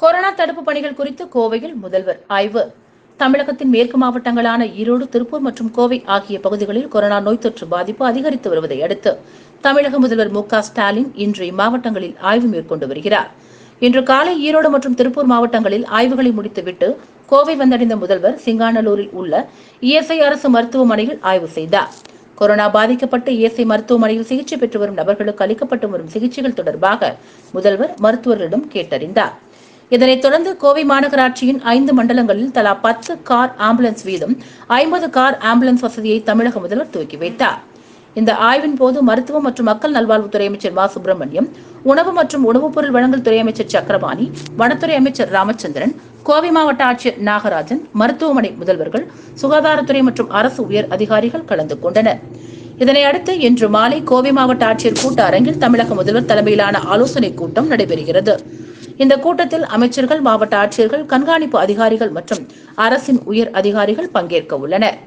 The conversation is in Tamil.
கொரோனா தடுப்பு பணிகள் குறித்து கோவையில் முதல்வர் ஆய்வு. தமிழகத்தின் மேற்கு மாவட்டங்களான ஈரோடு திருப்பூர் மற்றும் கோவை ஆகிய பகுதிகளில் கொரோனா நோய் தொற்று பாதிப்பு அதிகரித்து வருவதை அடுத்து தமிழக முதல்வர் மு ஸ்டாலின் இன்று இம்மாவட்டங்களில் ஆய்வு மேற்கொண்டு வருகிறார். இன்று காலை ஈரோடு மற்றும் திருப்பூர் மாவட்டங்களில் ஆய்வுகளை முடித்துவிட்டு கோவை வந்தடைந்த முதல்வர் சிங்காநல்லூரில் உள்ள இஎஸ்ஐ அரசு மருத்துவமனையில் ஆய்வு செய்தார். கொரோனா பாதிக்கப்பட்டு இஎஸ்ஐ மருத்துவமனையில் சிகிச்சை பெற்று வரும் நபர்களுக்கு அளிக்கப்பட்டு வரும் சிகிச்சைகள் தொடர்பாக முதல்வர் மருத்துவர்களிடம் கேட்டறிந்தார். இதனைத் தொடர்ந்து கோவை மாநகராட்சியின் ஐந்து மண்டலங்களில் தலா பத்து கார் ஆம்புலன்ஸ் வீதம் ஐம்பது கார் ஆம்புலன்ஸ் வசதியை தமிழக முதல்வர் துவக்கி வைத்தார். இந்த ஆய்வின் போது மருத்துவம் மற்றும் மக்கள் நல்வாழ்வுத்துறை அமைச்சர் வா. சுப்பிரமணியம் உணவு மற்றும் உணவுப் பொருள் வழங்கல் துறை அமைச்சர் சக்கரபாணி வனத்துறை அமைச்சர் ராமச்சந்திரன் கோவை மாவட்ட ஆட்சியர் நாகராஜன் மருத்துவமனை முதல்வர்கள் சுகாதாரத்துறை மற்றும் அரசு உயர் அதிகாரிகள் கலந்து கொண்டனர். இதனை அடுத்து இன்று மாலை கோவை மாவட்ட ஆட்சியர் கூட்ட அரங்கில் தமிழக முதல்வர் தலைமையிலான ஆலோசனைக் கூட்டம் நடைபெறுகிறது. இந்த கூட்டத்தில் அமைச்சர்கள் மாவட்ட ஆட்சியர்கள் கண்காணிப்பு அதிகாரிகள் மற்றும் அரசின் உயர் அதிகாரிகள் பங்கேற்க உள்ளனர்.